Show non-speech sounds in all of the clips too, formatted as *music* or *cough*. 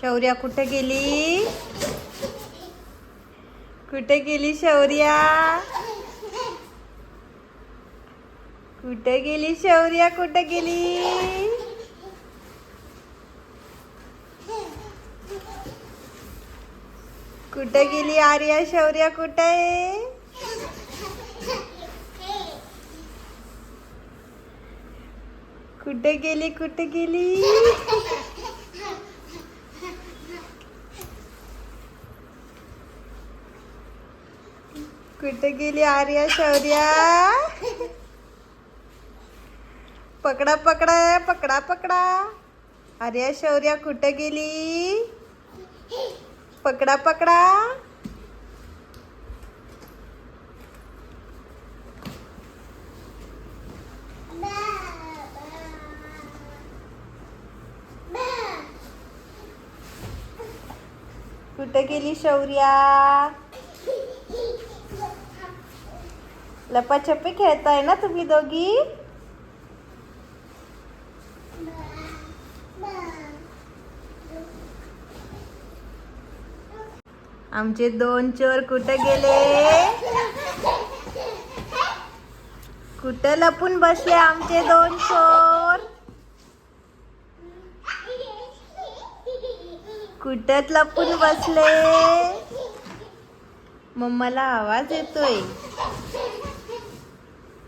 शौर्या कुठे गेली? कुठे गेली शौर्या? कुठे गेली शौर्या? कुठे गेली? कुठे गेली आर्या शौर्या कुठे आहे? कुठे गेली कुठे गेली? कुठे गेली आर्या शौर्या? पकडा पकडा पकडा पकडा. आर्या शौर्या कुठे गेली? पकडा पकडा. कुठे गेली शौर्या? लपाछपी खेळताय ना तुम्ही दोघी? आमचे दोन चोर कुठे गेले? कुठं लपून बसले आमचे दोन चोर? कुठत लपून बसले? मम्माला आवाज येतोय.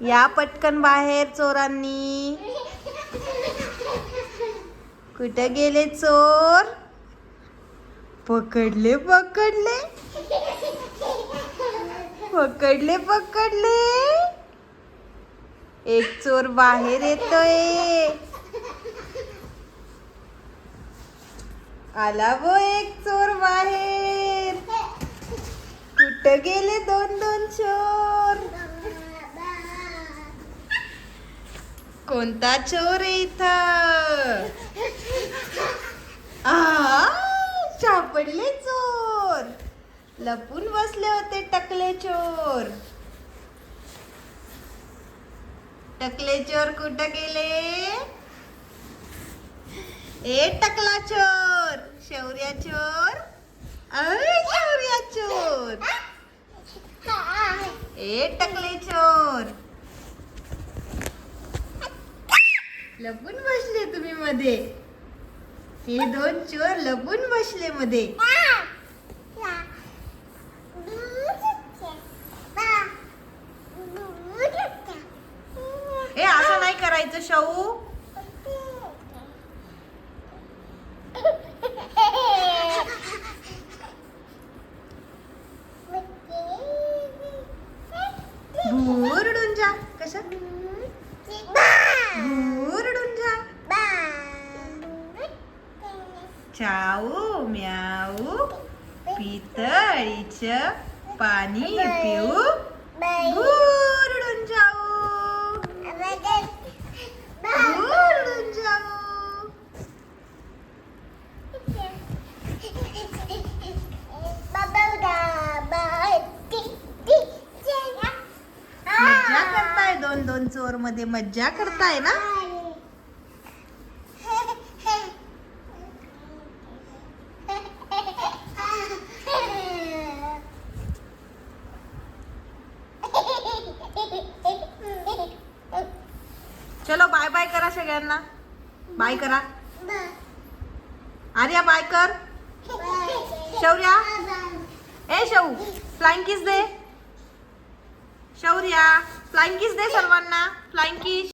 या पटकन बाहेर चोरांनी. कुठं गेले चोर? पकडले पकडले. पकडले पकडले. एक चोर बाहेर येतोय. आला वो एक चोर बाहेर. कुठं गेले दोन दोन चोर? कोणता चोर आहे इथं? आ, सापडले चोर. लपून बसले होते टकले चोर. टकले चोर कुठं गेले? ए टकला चोर. शौर्या चोर. अय शौर्या चोर. ए टकले चोर. लपून बसले तुम्ही मध्ये. हे दोन चोर लपून बसले मध्ये. हे असं नाही करायचं शाहू. *laughs* भूरडून जा. कसं चाऊ म्याऊ पितळीच पाणी पिऊ जाऊ मज्जा करताय दोन दोन चोरमध्ये मज्जा करताय ना? चलो बाय बाय करा सगळ्यांना. बाय करा. आर्या बाय कर. शौर्या. ए शौ फ्लाइंग किस दे. शौर्या फ्लाइंग किस दे सर्वांना. Flying kiss